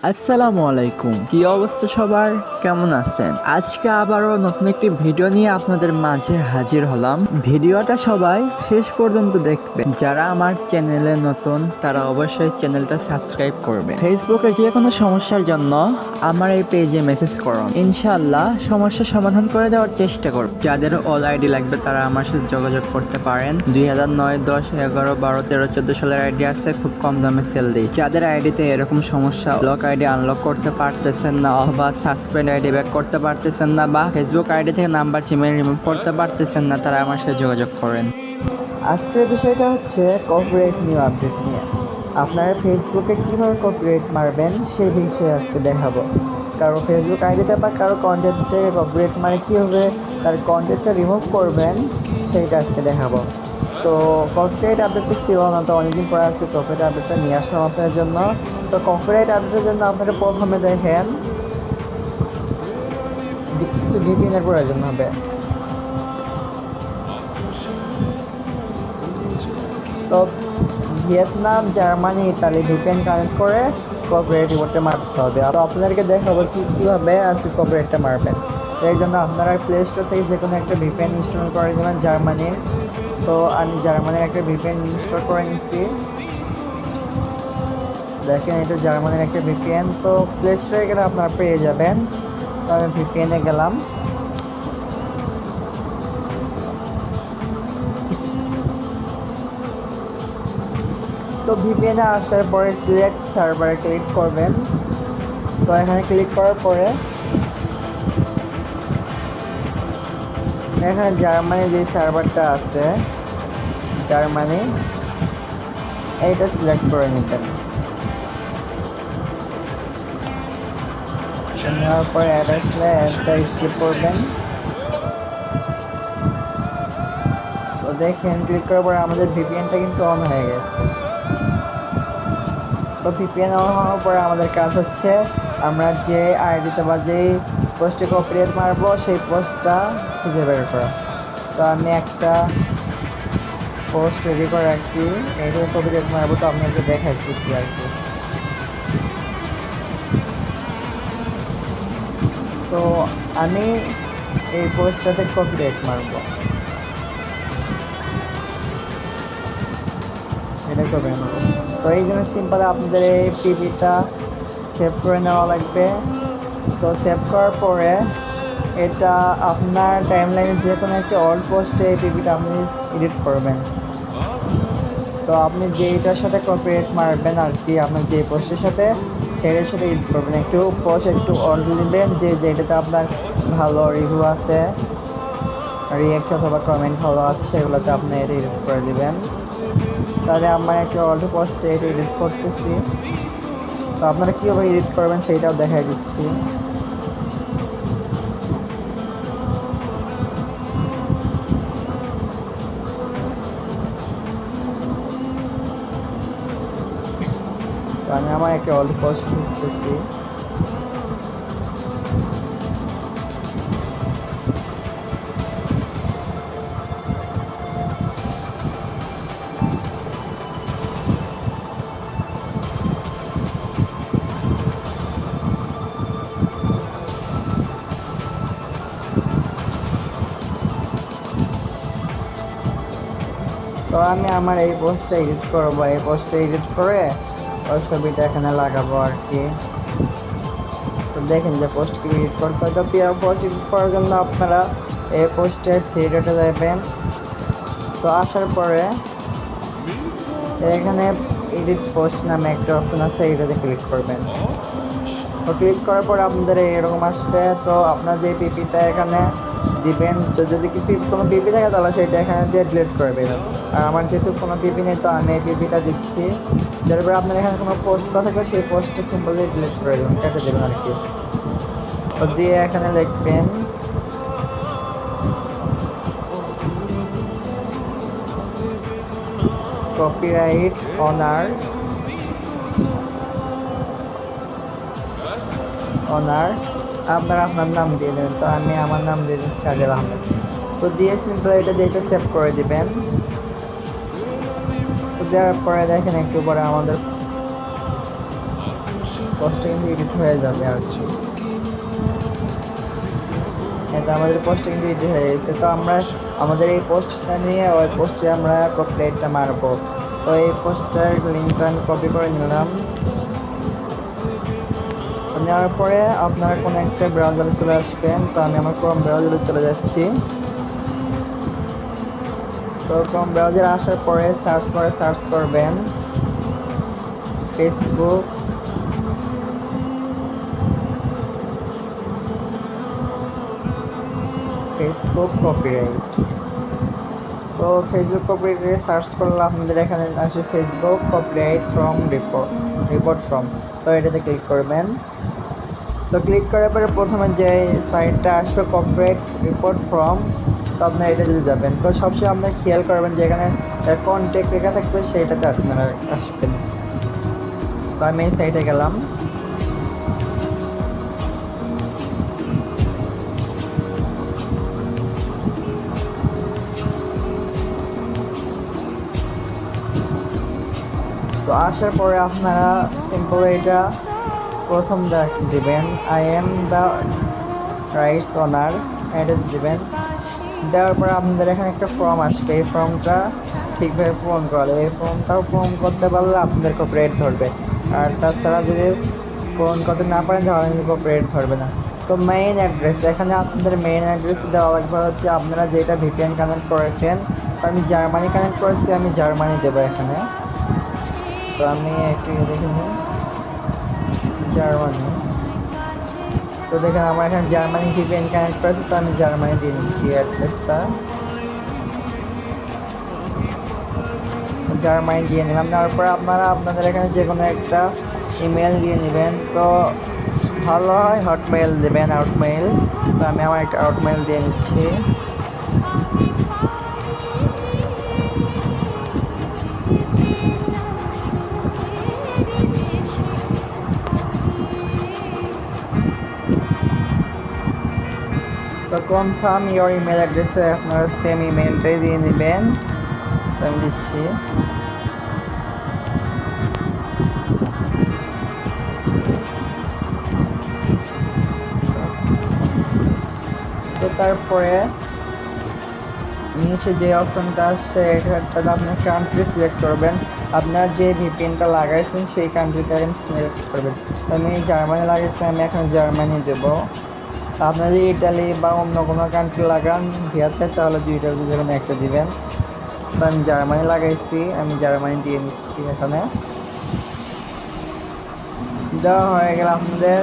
আসসালামু আলাইকুম। কি অবস্থা সবার? কেমন আছেন? আজকে আবারও নতুন একটি ভিডিও নিয়ে আপনাদের মাঝে হাজির হলাম। ভিডিওটা সবাই শেষ পর্যন্ত দেখবে যারা আমার চ্যানেলে নতুন, তারা অবশ্যই চ্যানেলটা সাবস্ক্রাইব করবে ফেসবুকে যে কোনো সমস্যার জন্য আমার এই পেজে মেসেজ করো। ইনশাল্লাহ সমস্যার সমাধান করে দেওয়ার চেষ্টা করব। যাদের অল আইডি লাগবে তারা আমার সাথে যোগাযোগ করতে পারেন। দুই হাজার নয়, দশ, এগারো, বারো, তেরো, চোদ্দ সালের আইডি আছে, খুব কম দামে সেল দিই। যাদের আইডিতে এরকম সমস্যা ব্লক আইডি আনলক করতে পারতেছেন না, অথবা সাসপেন্ড আইডি ব্যাক করতে পারতেছেন না, বা ফেসবুক আইডি থেকে নাম্বার জিমেল রিমুভ করতে পারতেছেন না, তারা আমার সাথে যোগাযোগ করেন। আজকের বিষয়টা হচ্ছে কপিরাইট নিউ আপডেট নিয়ে। আপনারা ফেসবুকে কীভাবে কপিরাইট মারবেন সেই বিষয়ে আজকে দেখাবো। কারও ফেসবুক আইডিতে বা কারও কন্টেন্টে কপিরাইট মারে কীভাবে তার কন্টেন্টটা রিমুভ করবেন সেইটা আজকে দেখাবো। তো কপিরাইট আপডেটটা ছিল না, তো অনেকদিন পরে আজকে কপিরাইট আপডেটটা নিয়ে আসলাম আপনাদের জন্য। তো কপিরাইট আপডেটের জন্য আপনারা প্রথমে দেখেন, কিছু ভিপিএনের প্রয়োজন হবে। তো Vietnam, Germany, Italy VPN connect করে কপিরাইট রিপোর্টে মারতে হবে। আর আপনাদেরকে দেখাবো কীভাবে আজকে কপিরাইটটা মারবেন। এই জন্য আপনারা প্লে স্টোর থেকে যে কোনো একটা ভিপিএন ইনস্টল করে দেবেন জার্মানির। তো আমি জার্মানির একটা ভিপিএন ইনস্টল করে নিচ্ছি দেখেন এটা জার্মানির একটা ভিপিএন তো প্লে স্টোরে গেলে আপনারা পেয়ে যাবেন। তো আমি ভিপিএনে গেলাম। তো ভিপিএনে আসার পরে সিলেক্ট সার্ভারে ক্লিক করবেন। তো এখানে ক্লিক করার পরে এখানে জার্মানি যে সার্ভারটা আছে জার্মানি এইটা সিলেক্ট করে নেবেন। নেওয়ার পরে অ্যাড আসলে অ্যাডটা স্কিপ করবেন। তো দেখেন ক্লিক করার পরে আমাদের ভিপিএনটা কিন্তু অন হয়ে গেছে। তো ভিপিএন অন হওয়ার পরে আমাদের কাজ হচ্ছে, আমরা যে আইডিতে বা যেই পোস্টে কপিরাইট মারবো, সেই পোস্টটা খুঁজে বের করা। তো আমি একটা পোস্ট রেডি করে রাখছি এইটা কপিরাইট মারবো তো আপনাকে দেখাচ্ছি আর কি। তো আমি এই পোস্টটাতে কপিরাইট মারবো। এটা করবেন তো এই জন্য সিম্পল আপনাদের এই পিপিটা সেভ করে নেওয়া লাগবে। তো সেভ করার পরে এটা আপনার টাইমলাইনে যে কোনো একটা অল পোস্টে এই পিপিটা আপনি এডিট করবেন। তো আপনি যেইটার সাথে কপিরাইট মারবেন আর কি, আপনার যে পোস্টের সাথে সেটার সাথে এডিট করবেন। একটু পোস্ট একটু অল নেবেন যে যেটাতে আপনার ভালো রিভিউ আছে রিয়েক্ট অথবা কমেন্ট ভালো আছে, সেগুলোতে আপনি এটা এডিট করে দিবেন। তাহলে আমার একটা অল্টো পোস্টে এটা এডিট করতেছি। তো আপনারা কীভাবে এডিট করবেন সেইটাও দেখা দিচ্ছি। আমি আমার একটা অল্প পোস্ট খুঁজতেছি। তো আমি আমার এই পোস্টটা এডিট করব। এই পোস্টটা এডিট করে ওই ছবিটা এখানে লাগাবো আর কি। তো দেখেন যে পোস্ট কি এডিট করতে হয়। তো পিয়ার পোস্ট এডিট করার জন্য আপনারা এই পোস্টে থ্রি ডেটে যাবেন তো আসার পরে এখানে এডিট পোস্ট নামে একটা অপশন আছে এটাতে ক্লিক করবেন। তো ক্লিক করার পর আপনাদের এরকম আসবে। তো আপনার যে পিপিটা এখানে দিবেন। তো যদি কি পিপি কোনো পিপি থাকে তাহলে সেটা এখানে দিয়ে ডিলিট করে দেবেন। আর আমার যেহেতু কোনো পিপি নেই, তো আমি পিপিটা দিচ্ছি। তারপরে আপনার এখানে কোনো পোস্ট করা থাকলে সেই পোস্টটা সিম্পলি ডিলিট করে দেবেন, কেটে দেবেন আর কি। তো দিয়ে এখানে লিখবেন কপিরাইট অনার অনার আপনারা আপনার নাম দিয়ে দেবেন, তো আমি আমার নাম দিয়ে দিচ্ছি আদিল আহমেদ। তো দিয়ে সিম্পল এটা দিয়ে এটা সেভ করে দিবেন। দেওয়ার পরে দেখেন একটু পরে আমাদের পোস্টটা কিন্তু এডিট হয়ে যাবে আর কি। এটা আমাদের কিন্তু এডিট হয়ে গেছে। তো আমরা আমাদের এই পোস্টটা নিয়ে ওই পোস্টে আমরা কপিরাইটটা মারবো। তো এই পোস্টের লিঙ্কটা আমি কপি করে নিলাম। নেওয়ার পরে আপনারা কোনো একটা ব্রাউজারে চলে আসবেন, তো আমি আমার ক্রোম ব্রাউজারে চলে যাচ্ছি। তো ক্রোম ব্রাউজারে আসার পরে সার্চ করে সার্চ করবেন। ফেসবুক ফেসবুক কপিরাইট তো ফেসবুক কপিরাইটে সার্চ করলে আপনাদের এখানে আসে Facebook copyright from report report from তো এটাতে ক্লিক করবেন। তো ক্লিক করার পরে প্রথমে যে সাইটটা আসবে কপিরাইট রিপোর্ট ফ্রম তো আপনার এটা যদি যাবেন। তো সবসময় আপনার খেয়াল করবেন যে এখানে কন্ট্যাক্ট লেখা থাকবে, সেইটাতে আপনারা আসবেন। তো আমি এই সাইটে গেলাম। তো আসার পরে আপনারা সিম্পল এটা প্রথম দিবেন। I am the rights owner address দিবেন। দেওয়ার পরে আপনাদের এখানে একটা ফর্ম আসবে। এই ফর্মটা ঠিকভাবে পূরণ করা। এই ফর্মটাও পূরণ করতে পারলে আপনাদের কপিরাইট ধরবে। আর তাছাড়া যদি পূরণ করতে না পারেন, তাহলে কিন্তু কপিরাইট ধরবে না। তো মেইন অ্যাড্রেস এখানে আপনাদের মেইন অ্যাড্রেস দেওয়া লাগবে হচ্ছে আপনারা যেটা ভিপিএন কানেক্ট করেছেন আমি জার্মানি কানেক্ট করেছি, আমি জার্মানি দেবো এখানে। তো আমি একটু দেখে নিই। জার্মানি। তো দেখেন, আমার এখানে জার্মানি ভিপিএন কানেক্ট করেছে তো আমি জার্মানি দিয়ে নিচ্ছি অ্যাড্রেসটা। জার্মানি দিয়ে নিলাম তারপর আপনারা আপনাদের এখানে যে কোনো একটা ইমেল দিয়ে নেবেন। তো ভালো হয় হটমেল দেবেন আউটমেল তো আমি আমার একটা আউটমেল দিয়ে নিচ্ছি। কনফার্ম ইওর ইমেল অ্যাড্রেসে আপনারা সেম ইমেলটাই দিয়ে নেবেন। আমি দিচ্ছি। তো তারপরে নিচে যে অপশনটা আসছে, এটাতে আপনার কান্ট্রি সিলেক্ট করবেন। আপনার যে ভিপিএনটা লাগাইছেন, সেই কান্ট্রিটা সিলেক্ট করবেন। আমি জার্মানি লাগাইছি, আমি এখন জার্মানি দেবো। আপনার যদি ইটালি বা অন্য কোনো কান্ট্রি লাগান, ভিয়াতে, তাহলে দুইটার যে কোনো একটা দিবেন। তো আমি জার্মানি লাগাইছি, আমি জার্মানি দিয়ে নিচ্ছি এখানে। দেওয়া হয়ে গেল আপনাদের।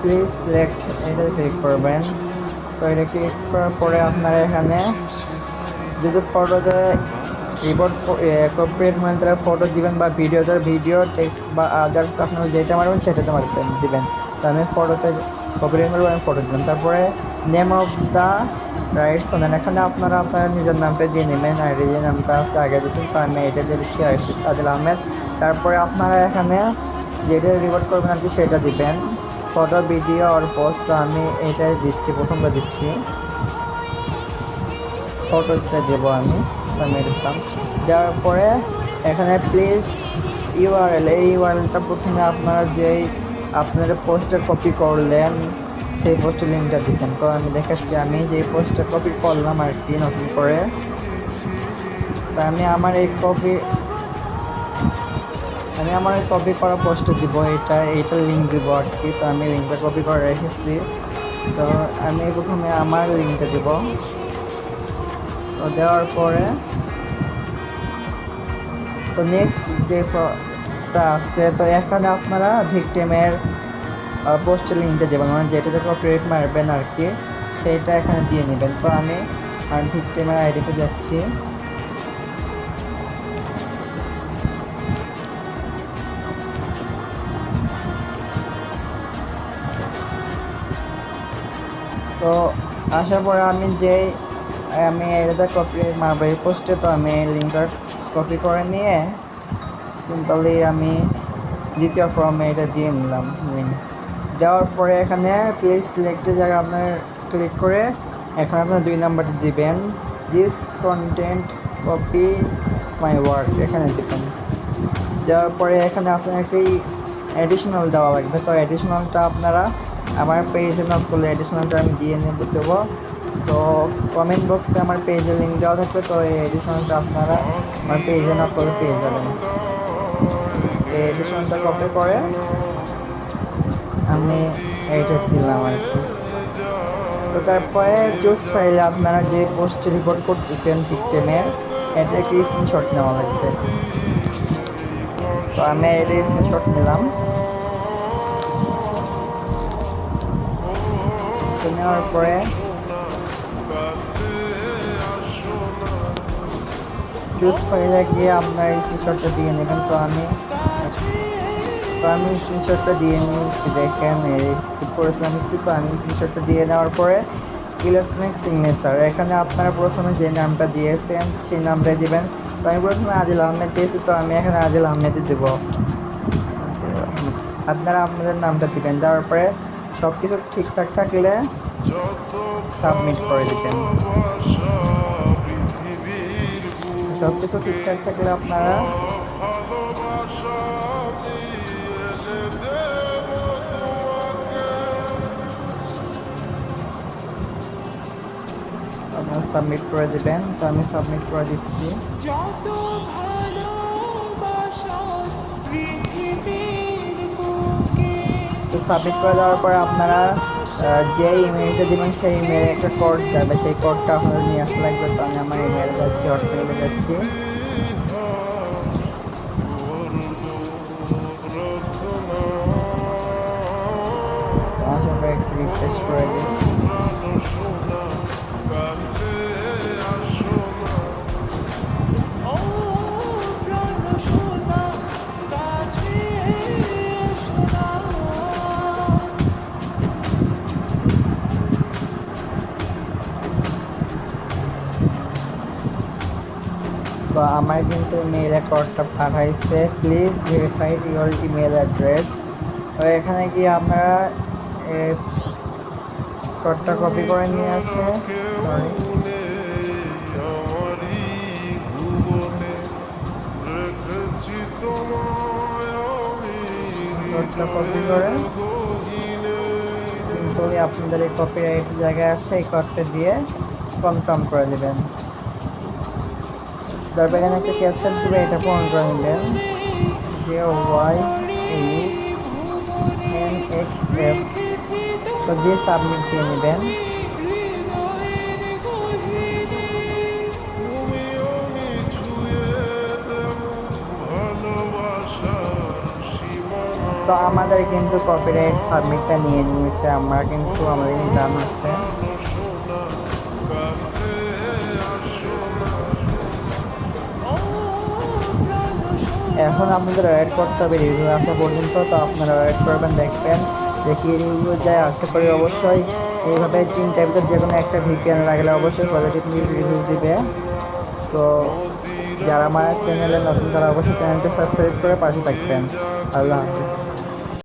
প্লিজ সিলেক্ট এটা ক্লিক করবেন। তো এটা ক্লিক করার পরে আপনারা এখানে যদি ফটোতে রিপোর্ট কপিরাইট মানে তারা ফটো দিবেন বা ভিডিও তার ভিডিও টেক্সট বা আদার্স আপনারা যেটা মারবেন সেটাতে মারবেন দিবেন। তো আমি ফটোতে কপিরাইট মারবো আমি ফটো দিলাম। তারপরে name of the rights owner এখানে আপনারা আপনার নিজের নামটা দিয়ে নেবেন, আর যে নামটা আছে, আগে দিচ্ছেন তো আমি এটা দিয়ে দিচ্ছি আদিল আহমেদ। তারপরে আপনারা এখানে যেটা রিপোর্ট করবেন আর কি, সেটা দিবেন। ফটো ভিডিও আর পোস্ট তো আমি এটাই দিচ্ছি, প্রথমটা দিচ্ছি। ফটোটা দেবো আমি। এটা দিলাম দেওয়ার পরে এখানে প্লিজ ইউআরএল এই ইউআরএলটা প্রথমে আপনারা যেই আপনারা পোস্টে কপি করলেন, সেই পোস্টের লিঙ্কটা দিতেন তো আমি দেখাচ্ছি আমি যে পোস্টটা কপি করলাম আর কি নতুন করে, তা আমি আমার এই কপি আমি আমার এই কপি করা পোস্টে দিব, এটা, এইটার লিঙ্ক দিব আর কি। তো আমি লিঙ্কটা কপি করে রেখেছি। তো আমি প্রথমে আমার লিঙ্কটা দিব। দেওয়ার পরে তো নেক্সট যে টা আছে। তো এখানে আপনারা ভিকটিমের পোস্টের লিঙ্কটা দেবেন। মানে যেটা যেটাতে কপিরাইট মারবেন আর কি সেইটা এখানে দিয়ে নেবেন। তো আমি ভিকটিমের আইডিতে যাচ্ছি। তো আসার পরে আমি যে আমি এটাতে কপি মারবো, এই পোস্টে তো আমি লিঙ্কটা কপি করে নিয়ে সিম্পলি আমি দ্বিতীয় ফর্মে এটা দিয়ে নিলাম লিঙ্ক দেওয়ার পরে এখানে প্লেস সিলেক্টের জায়গায় আপনার ক্লিক করে এখানে আপনার দুই নাম্বারটা দিবেন। This content copy my work এখানে দেবেন। দেওয়ার পরে এখানে আপনার একটি অ্যাডিশনাল দেওয়া লাগবে। তো অ্যাডিশনালটা আপনারা আমার পেজে নক করলে অ্যাডিশনালটা আমি দিয়ে নেব, দেবো। তো কমেন্ট বক্সে আমার পেজের লিঙ্ক দেওয়া থাকবে, তো এই এডিশনালটা আপনারা আমার পেজে নক করে পেয়ে যাবেন। এই এডিশনালটা কপি করে আমি এইটা দিলাম আর কি। তো তারপরে জুস ফাইলে আপনারা যে পোস্ট রিপোর্ট করতেছেন ভিক্টিমের এটা একটি স্ক্রিনশট নেওয়া লাগবে। তো আমি এটা স্ক্রিনশট নিলাম। নেওয়ার পরে চুজ ফাইলে গিয়ে আপনার এই স্ক্রিনশটটা দিয়ে নেবেন। তো আমি তো আমি স্ক্রিনশটটা দিয়ে নিয়েছি, দেখেন স্কিপ করেছিলাম একটু, তো আমি স্ক্রিনশটটা দিয়ে নেওয়ার পরে ইলেকট্রনিক সিগনেচার এখানে আপনারা প্রথমে যে নামটা দিয়েছেন, সেই নামটাই দিবেন। তো আমি প্রথমে আদিল আহমেদ দিয়েছি, তো আমি এখানে আদিল আহমেদই দেবো। আপনারা আপনাদের নামটা দিবেন, দেওয়ার পরে সব কিছু ঠিকঠাক থাকলে সাবমিট করে দেবেন। সব কিছু ঠিকঠাক থাকলে আপনারা আপনারা সাবমিট করে দেবেন তো আমি সাবমিট করে দিচ্ছি। তো সাবমিট করে দেওয়ার পরে আপনারা যে ইমেলটা দিবেন, সেই ইমেলে একটা কোড যাবে। সেই কোডটা আপনাদের নিয়ে আসলে লাগবে তো আমি আমার ইমেল যাচ্ছি হটমেলে যাচ্ছি। আমার কিন্তু মেইল কোডটা পাঠাইছে। Please verify your email address তো এখানে গিয়ে আমরা কোডটা কপি করে নিয়ে আসে। সরি কপি আপনাদের এই কপিরাইট জায়গায় আসে, এই কোডটা দিয়ে কনফার্ম করে দেবেন। তারপর একটা ক্যাসকেট দেবে এটা করে নেবেন যে Y eight N X F তো দিয়ে সাবমিট দিয়ে নেবেন তো আমাদের কিন্তু কপিরাইট সাবমিটটা নিয়ে নিয়েছে আমরা কিন্তু আমাদের দাম আছে এখন আপনাদের ওয়েট করতে হবে রিভিউ আসা পর্যন্ত, তো আপনারা ওয়েট করবেন, দেখবেন দেখি রিভিউ যায়, আশা করি অবশ্যই এইভাবে তিন টাইপের যে কোনো একটা ভিপিএন লাগলে অবশ্যই পজিটিভ রিভিউ দিবে। তো যারা আমার চ্যানেলে নতুন, তারা অবশ্যই চ্যানেলটি সাবস্ক্রাইব করে পাশে থাকবেন। আল্লাহ হাফিজ।